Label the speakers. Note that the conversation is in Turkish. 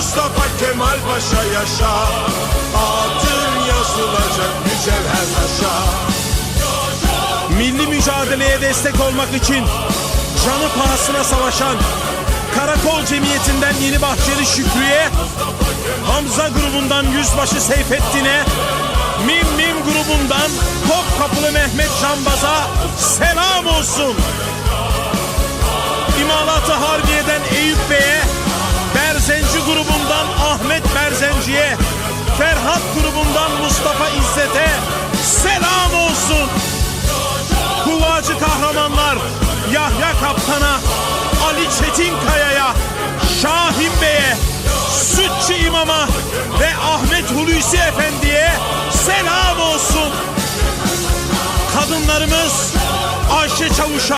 Speaker 1: Mustafa Kemal Paşa yaşa Adın yazılacak mücevher taşa
Speaker 2: milli mücadeleye destek olmak için canı pahasına savaşan Karakol Cemiyeti'nden Yeni Bahçeli Şükrü'ye, Hamza grubundan Yüzbaşı Seyfettin'e, Mim Mim grubundan Topkapılı Mehmet Cambaz'a selam olsun. İmalatı Harbiye'den Eyüp Bey'e, kahramanlar Yahya Kaptan'a, Ali Çetinkaya'ya, Şahin Bey'e, Sütçü İmam'a ve Ahmet Hulusi Efendi'ye selam olsun. Kadınlarımız Ayşe Çavuş'a